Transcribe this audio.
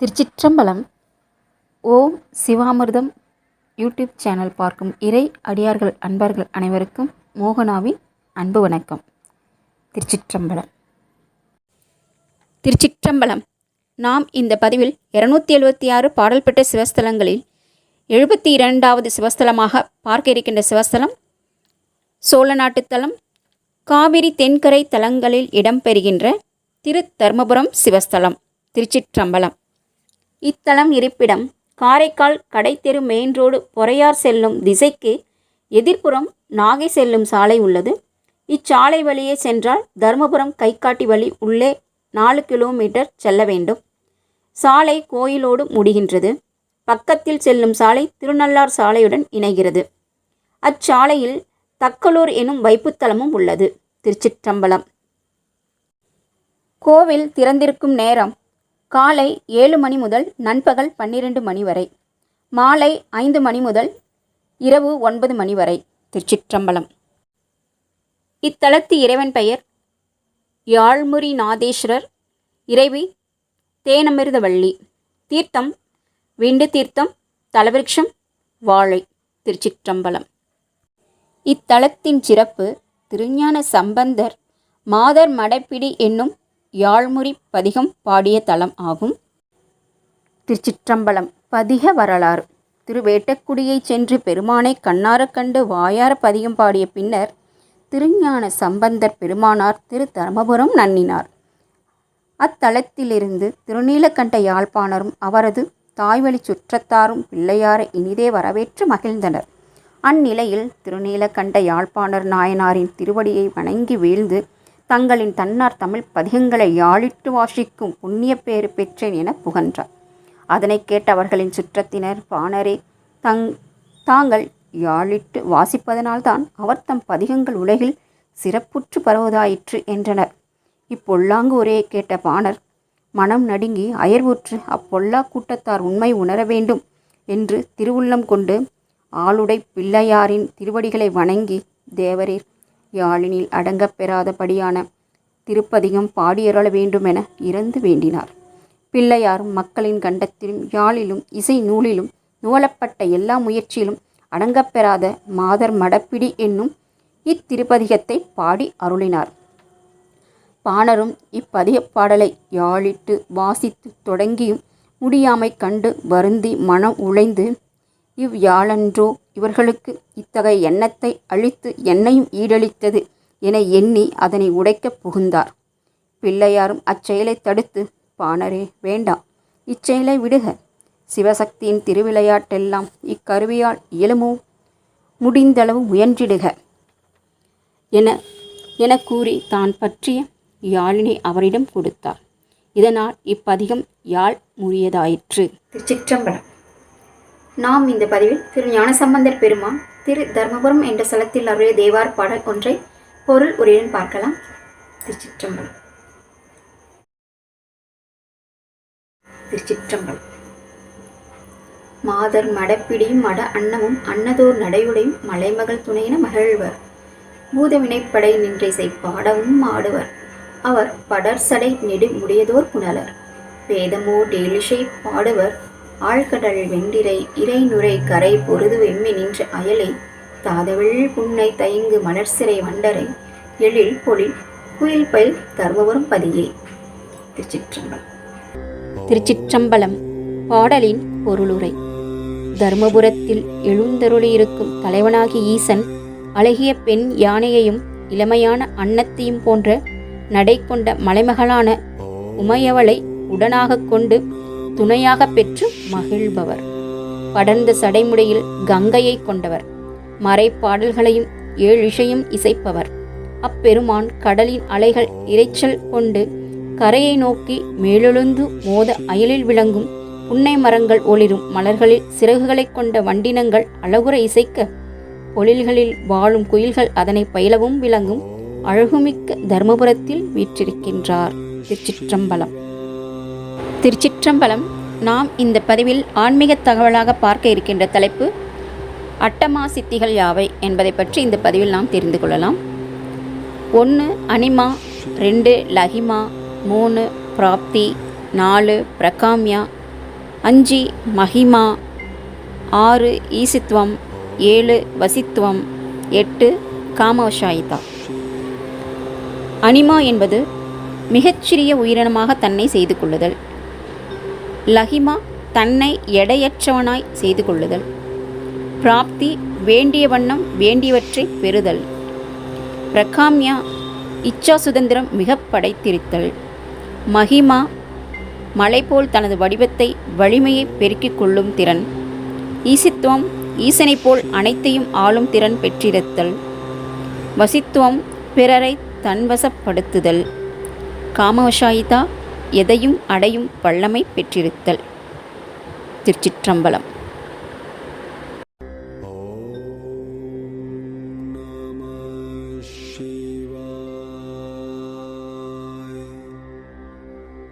திருச்சிற்றம்பலம். ஓம் சிவாமிர்தம் YouTube channel பார்க்கும் இறை அடியார்கள் அன்பர்கள் அனைவருக்கும் மோகனாவின் அன்பு வணக்கம். திருச்சிற்றம்பலம். திருச்சிற்றம்பலம். நாம் இந்த பதிவில் இருநூத்தி எழுபத்தி ஆறு பாடல் பெற்ற சிவஸ்தலங்களில் எழுபத்தி இரண்டாவது சிவஸ்தலமாக பார்க்க இருக்கின்ற சிவஸ்தலம் சோழ நாட்டுத்தலம் காவிரி தென்கரை தலங்களில் இடம்பெறுகின்ற திரு தர்மபுரம் சிவஸ்தலம் திருச்சிற்றம்பலம். இத்தலம் இருப்பிடம் காரைக்கால் கடைத்தெரு மெயின் ரோடு பொறையார் செல்லும் திசைக்கு எதிர்ப்புறம் நாகை செல்லும் சாலை உள்ளது. இச்சாலை வழியே சென்றால் தருமபுரம் கைகாட்டி வழி உள்ளே நாலு கிலோமீட்டர் செல்ல வேண்டும். சாலை கோயிலோடு முடிகின்றது. பக்கத்தில் செல்லும் சாலை திருநள்ளார் சாலையுடன் இணைகிறது. அச்சாலையில் தக்கலூர் எனும் வைப்புத்தலமும் உள்ளது. திருச்சிற்றம்பலம். கோவில் திறந்திருக்கும் நேரம் காலை ஏழு மணி முதல் நண்பகல் பன்னிரண்டு மணி வரை. மாலை ஐந்து மணி முதல் இரவு ஒன்பது மணி வரை. திருச்சிற்றம்பலம். இத்தலத்து இறைவன் பெயர் யாழ்முறி நாதேஸ்வரர். இறைவி தேனமிர்தவள்ளி. தீர்த்தம் விண்டு தீர்த்தம் தலவிருட்சம் வாழை. திருச்சிற்றம்பலம். இத்தலத்தின் சிறப்பு திருஞான சம்பந்தர் மாதர் மடைப்பிடி என்னும் யாழ்முறி பதிகம் பாடிய தலம் ஆகும். திருச்சிற்றம்பலம் பதிக வரலாறு. திருவேட்டக்குடியை சென்று பெருமானை கண்ணாரக் கண்டு வாயார பதிகம் பாடிய பின்னர் திருஞான சம்பந்தர் பெருமானார் திரு தர்மபுரம் நன்னினார். அத்தலத்திலிருந்து திருநீலகண்ட யாழ்ப்பாணரும் அவரது தாய்வழி சுற்றத்தாரும் பிள்ளையாரை இனிதே வரவேற்று மகிழ்ந்தனர். அந்நிலையில் திருநீலகண்ட யாழ்ப்பாணர் நாயனாரின் திருவடியை வணங்கி வீழ்ந்து தங்களின் தன்னார் தமிழ் பதிகங்களை யாழிட்டு வாசிக்கும் புண்ணிய பேறு பெற்றேன் என புகன்றார். அதனை கேட்ட அவர்களின் சுற்றத்தினர் பாணரே தங் தாங்கள் யாழிட்டு வாசிப்பதனால்தான் அவர் தம் பதிகங்கள் உலகில் சிறப்புற்று பரவுவதாயிற்று என்றனர். இப்பொல்லாங்கு ஒரே கேட்ட பாணர் மனம் நடுங்கி அயர்வுற்று அப்பொல்லா கூட்டத்தார் உண்மை உணர வேண்டும் என்று திருவுள்ளம் கொண்டு ஆளுடை பிள்ளையாரின் திருவடிகளை வணங்கி தேவரீர் யாழினில் அடங்கப் பெறாதபடியான திருப்பதியும் பாடியருள வேண்டுமென இறந்து வேண்டினார். பிள்ளையார் மக்களின் கண்டத்திலும் யாழிலும் இசை நூலிலும் நூலப்பட்ட எல்லா முயற்சியிலும் அடங்கப்பெறாத மாதர் மடப்பிடி என்னும் இத்திருப்பதிகத்தை பாடி அருளினார். பாணரும் இப்பதிய பாடலை யாழிட்டு வாசித்து தொடங்கியும் முடியாமை கண்டு வருந்தி மனம் உழைந்து இவ் யாழன்றோ இவர்களுக்கு இத்தகைய எண்ணத்தை அழித்து என்னையும் ஈடளித்தது என எண்ணி அதனை உடைக்கப் புகுந்தார். பிள்ளையாரும் அச்செயலை தடுத்து பாணரே வேண்டாம் இச்செயலை விடுக. சிவசக்தியின் திருவிளையாட்டெல்லாம் இக்கருவியால் இயலுமோ? முடிந்தளவு முயன்றிடுக என என கூறி தான் பற்றிய யாழினை அவரிடம் கொடுத்தார் இதனால் இப்பதிகம் யாழ் முறியதாயிற்று. திருச்சிற்றம்பலம். நாம் இந்த பதிவில் திரு ஞானசம்பந்தர் பெருமான் திரு தர்மபுரம் என்ற ஸ்தலத்தில் அருளிய தேவார் பாடல் ஒன்றை பொருள் உரையுடன் பார்க்கலாம். திருச்சிற்றம்பலம். திருச்சிற்றம்பலம். மாதர் மடப்பிடியும் மட அன்னமும் அன்னதோர் நடையுடையும் மலைமகள் துணையின மகிழ்வர். பூதவினைப்படை நின்றிசை பாடவும் ஆடுவர். அவர் படர்சடை நெடு முடியதோர் புனலர் வேதமோ டேலிஷை பாடுவர். ஆழ்கடல் வெண்டிரை இறைநுரை கரை பொருது வெம்மி நின்ற அயலை தாதவிழ் புன்னை தயங்கு மலர்சிறை வண்டரை எழில் பொழில் குயில் பயில் தர்மபுரம் பதியே. திருச்சிற்றம்பலம். திருச்சிற்றம்பலம் பாடலின் பொருளுரை. தர்மபுரத்தில் எழுந்தருளியிருக்கும் தலைவனாகி ஈசன் அழகிய பெண் யானையையும் இளமையான அன்னத்தையும் போன்ற நடை கொண்ட மலைமகளான உமையவளை உடனாகக் கொண்டு துணையாக பெற்று மகிழ்பவர். படர்ந்த சடைமுடையில் கங்கையை கொண்டவர். மறைப்பாடல்களையும் ஏழிசையும் இசைப்பவர். அப்பெருமான் கடலின் அலைகள் இரைச்சல் கொண்டு கரையை நோக்கி மேலெழுந்து மோத அயலில் விளங்கும் புன்னை மரங்கள் ஒளிரும் மலர்களில் சிறகுகளைக் கொண்ட வண்டினங்கள் அழகுற இசைக்க பொழில்களில் வாழும் குயில்கள் அதனை பயிலவும் விளங்கும் அழகுமிக்க தர்மபுரத்தில் வீற்றிருக்கின்றார் திருச்சிற்றம்பலம். திருச்சிற்றம்பலம் நாம் இந்த பதிவில் ஆன்மீக தகவலாக பார்க்க இருக்கின்ற தலைப்பு அட்டமா சித்திகள் யாவை என்பதை பற்றி இந்த பதிவில் நாம் தெரிந்து கொள்ளலாம். ஒன்று அனிமா ரெண்டு லஹிமா மூணு பிராப்தி நாலு பிரகாம்யா அஞ்சு மஹிமா ஆறு ஈசித்துவம் ஏழு வசித்துவம் எட்டு காமவசாயிதா. அனிமா என்பது மிகச்சிறிய உயிரினமாக தன்னை செய்து கொள்ளுதல். லஹிமா தன்னை எடையற்றவனாய் செய்து கொள்ளுதல். பிராப்தி வேண்டிய வண்ணம் வேண்டியவற்றை பெறுதல். பிரகாம்யா இச்சா சுதந்திரம் மிக படைத்திருத்தல். மகிமா மலை போல் தனது வடிவத்தை வலிமையை பெருக்கிக் கொள்ளும் திறன். ஈசித்துவம் ஈசனைப் போல் அனைத்தையும் ஆளும் திறன் பெற்றிருத்தல். வசித்துவம் பிறரை தன்வசப்படுத்துதல். காமவசாயிதா எதையும் அடையும் வல்லமை பெற்றிருத்தல். திருச்சிற்றம்பலம்.